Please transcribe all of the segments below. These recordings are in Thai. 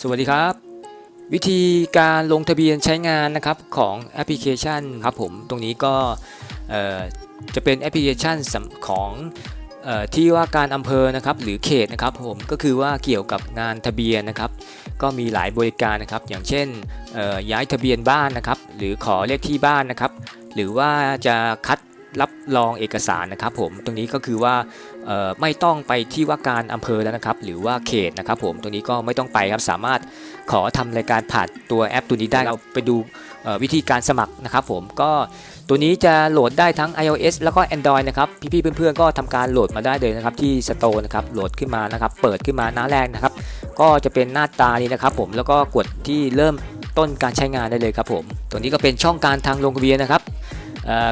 สวัสดีครับ วิธีการลงทะเบียนใช้งานนะครับของแอปพลิเคชันครับผมตรงนี้ก็จะเป็นแอปพลิเคชันของออที่ว่าการอำเภอนะครับหรือเขตนะครับผมก็คือว่าเกี่ยวกับงานทะเบียนนะครับ ก็มีหลายบริการนะครับ อย่างเช่นย้ายทะเบียนบ้านนะครับ หรือขอเลขที่บ้านนะครับ หรือว่าจะคัด รับรองเอกสารนะครับผมตรงนี้ก็คือว่าไม่ต้องไปที่ว่าการอำเภอแล้วนะครับ หรือว่าเขตนะครับผมตรงนี้ก็ไม่ต้องไปครับสามารถขอทำรายการผ่านตัวแอปตัวนี้ได้เราไปดูวิธีการสมัครนะครับผมก็ตัวนี้จะโหลดได้ทั้ง iOS แล้วก็ Android นะครับพี่ๆเพื่อนๆก็ทำการโหลดมาได้เลยนะครับที่ Store นะครับโหลดขึ้นมานะครับเปิดขึ้นมาหน้าแรกนะครับ ก็จะเป็นหน้าตานี้นะครับผมแล้วก็กดที่เริ่มต้นการใช้งานได้เลยครับผมตัวนี้ก็เป็นช่องการทางลงทะเบียนนะครับ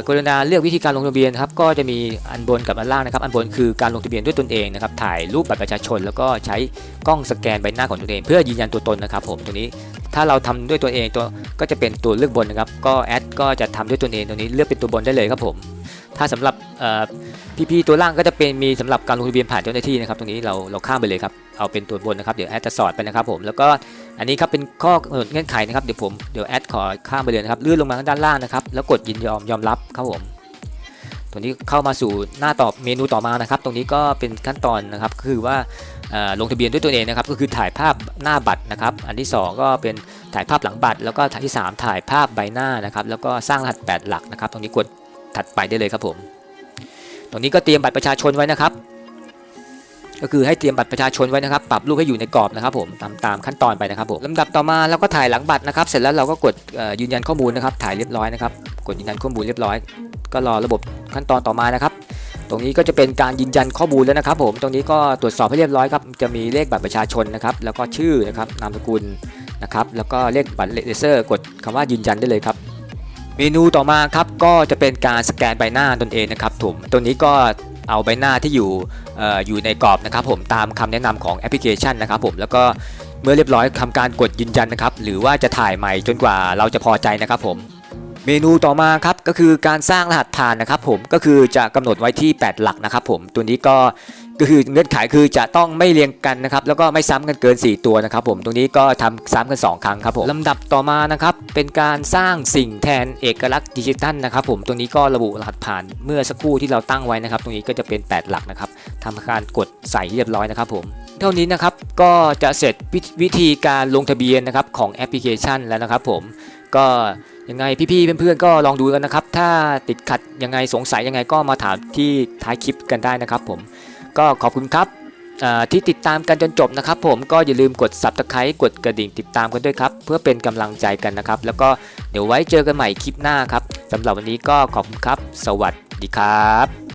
กรุณาเลือกวิธีการลงทะเบียนครับก็จะมีอันบนกับอันล่างนะครับ อันบนคือการลงทะเบียนด้วยตนเองนะครับถ่ายรูปบัตรประชาชน แล้วก็ใช้กล้องสแกนใบหน้าของตนเอง เพื่อยืนยันตัวตนนะครับ ผมตรงนี้ถ้าเราทำด้วยตัวเองตัวก็จะเป็นตัวเลือกบนนะครับ ก็แอดก็จะทำด้วยตนเองตรงนี้เลือกเป็นตัวบนได้เลยครับผม ถ้าสำหรับพี่ๆตัวล่างก็จะเป็นมีสำหรับการลงทะเบียนผ่านเจ้าหน้าที่นะครับตรงนี้เราเราข้ามไปเลยครับเอาเป็นตัวบนนะครับเดี๋ยวแอดจะสอดไปนะครับผมแล้วก็ อันนี้ครับเป็นข้อกำหนดเงื่อนไขนะครับเดี๋ยวผมเดี๋ยวแอดขอข้ามไปเลยนะครับเลื่อนลงมาด้านล่างนะครับแล้วกดยินยอมยอมรับครับผมตรงนี้เข้ามาสู่หน้าตอบเมนูต่อมานะครับ ตรงนี้ก็เป็นขั้นตอนนะครับคือว่าลงทะเบียนด้วยตัวเองนะครับก็คือถ่ายภาพหน้าบัตรนะครับ อันที่ 2 ก็เป็นถ่ายภาพหลังบัตร แล้วก็ที่ 3 ถ่ายภาพใบหน้านะครับ แล้วก็สร้างรหัส 8 หลักนะครับ ตรงนี้กดถัดไปได้เลยครับผม ตรงนี้ก็เตรียมบัตรประชาชนไว้นะครับ ก็คือให้เตรียมบัตรประชาชนไว้นะครับ ปรับรูปให้อยู่ในกรอบนะครับผมตามตามขั้นตอนไปนะครับผมลำดับต่อมาเราก็ถ่ายหลังบัตรนะครับ เสร็จแล้วเราก็กดยืนยันข้อมูลนะครับ ถ่ายเรียบร้อยนะครับ กดยืนยันข้อมูลเรียบร้อย ก็รอระบบขั้นตอนต่อมานะครับ ตรงนี้ก็จะเป็นการยืนยันข้อมูลแล้วนะครับ ผม ตรงนี้ก็ตรวจสอบให้เรียบร้อยครับ จะมีเลขบัตรประชาชนนะครับ แล้วก็ชื่อนะครับ นามสกุลนะครับ แล้วก็เลขบัตรเลเซอร์ กดคำว่ายืนยันได้เลยครับเมนูต่อมาครับก็จะเป็นการสแกนใบหน้าตนเองนะครับผมตัวนี้ก็ เอาใบหน้าที่อยู่อออยู่ในกรอบนะครับผมตามคำแนะนำของแอปพลิเคชันนะครับผมแล้วก็เมื่อเรียบร้อยทำการกดยืนยันนะครับหรือว่าจะถ่ายใหม่จนกว่าเราจะพอใจนะครับผม เมนูต่อมาครับก็คือการสร้างรหัสผ่านนะครับผมก็คือจะกำหนดไว้ที่ 8 หลักนะครับผมตัวนี้ก็ก็คือเงื่อนไขคือจะต้องไม่เรียงกันนะครับแล้วก็ไม่ซ้ำกันเกิน 4 ตัวนะครับผมตรงนี้ก็ทำซ้ำกัน 2 ครั้งครับผมลำดับต่อมานะครับเป็นการสร้างสิ่งแทนเอกลักษณ์ดิจิทัลนะครับผมตรงนี้ก็ระบุรหัสผ่านเมื่อสักครู่ที่เราตั้งไว้นะครับ ตรงนี้ก็จะเป็น 8 หลักนะครับทำการกดใส่เรียบร้อยนะครับผมเท่านี้นะครับก็จะเสร็จวิธีการลงทะเบียนนะครับของแอปพลิเคชันแล้วนะครับผม ก็ยังไงพี่ๆเพื่อนๆก็ลองดูกันนะครับ ถ้าติดขัดยังไงสงสัยยังไงก็มาถามที่ท้ายคลิปกันได้นะครับ ผมก็ขอบคุณครับที่ติดตามกันจนจบนะครับ ผมก็อย่าลืมกด subscribe กดกระดิ่งติดตามกันด้วยครับ เพื่อเป็นกำลังใจกันนะครับ แล้วก็เดี๋ยวไว้เจอกันใหม่คลิปหน้าครับสำหรับวันนี้ก็ขอบคุณครับ สวัสดีครับ